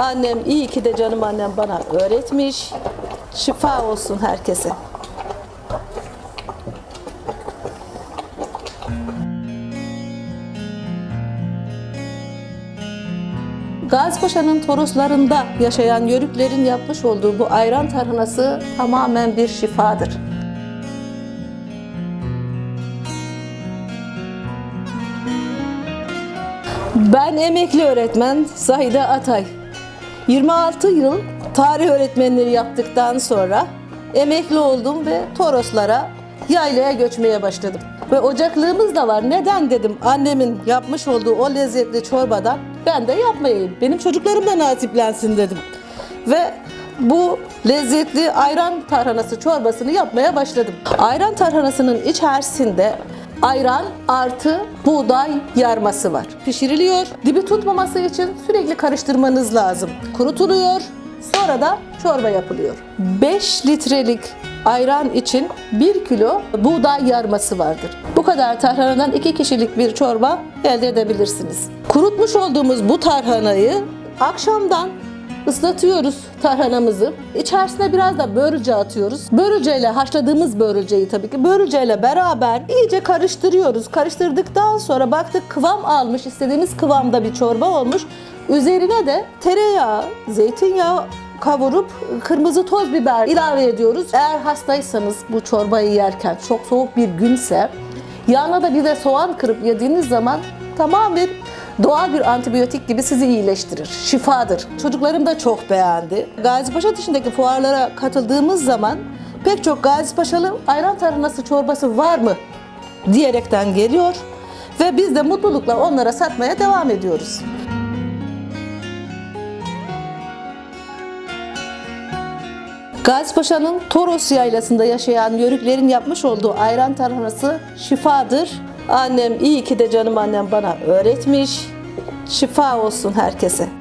Annem iyi ki de canım annem bana öğretmiş. Şifa olsun herkese. Gazipaşa'nın Toroslarında yaşayan yörüklerin yapmış olduğu bu ayran tarhanası tamamen bir şifadır. Ben emekli öğretmen Zahide Atay. 26 yıl tarih öğretmenleri yaptıktan sonra emekli oldum ve Toroslara, yaylaya göçmeye başladım. Ve ocaklığımız da var. Neden dedim annemin yapmış olduğu o lezzetli çorbadan ben de yapmayayım. Benim çocuklarım da nasiplensin dedim. Ve bu lezzetli ayran tarhanası çorbasını yapmaya başladım. Ayran tarhanasının içerisinde ayran artı buğday yarması var. Pişiriliyor. Dibi tutmaması için sürekli karıştırmanız lazım. Kurutuluyor. Sonra da çorba yapılıyor. 5 litrelik ayran için 1 kilo buğday yarması vardır. Bu kadar tarhanadan 2 kişilik bir çorba elde edebilirsiniz. Kurutmuş olduğumuz bu tarhanayı akşamdan ıslatıyoruz tarhanamızı. İçerisine biraz da börülce atıyoruz. Börülceyle haşladığımız börülceyi tabii ki börülceyle beraber iyice karıştırıyoruz. Karıştırdıktan sonra baktık kıvam almış, istediğimiz kıvamda bir çorba olmuş. Üzerine de tereyağı, zeytinyağı kavurup kırmızı toz biber ilave ediyoruz. Eğer hastaysanız bu çorbayı yerken çok soğuk bir günse yanına da bir de soğan kırıp yediğiniz zaman tamamen doğal bir antibiyotik gibi sizi iyileştirir. Şifadır. Çocuklarım da çok beğendi. Gazipaşa dışındaki fuarlara katıldığımız zaman pek çok Gazipaşalı ayran tarhanası çorbası var mı diyerekten geliyor ve biz de mutlulukla onlara satmaya devam ediyoruz. Gazipaşa'nın Toros yaylasında yaşayan yörüklerin yapmış olduğu ayran tarhanası şifadır. Annem iyi ki de canım annem bana öğretmiş. Şifa olsun herkese.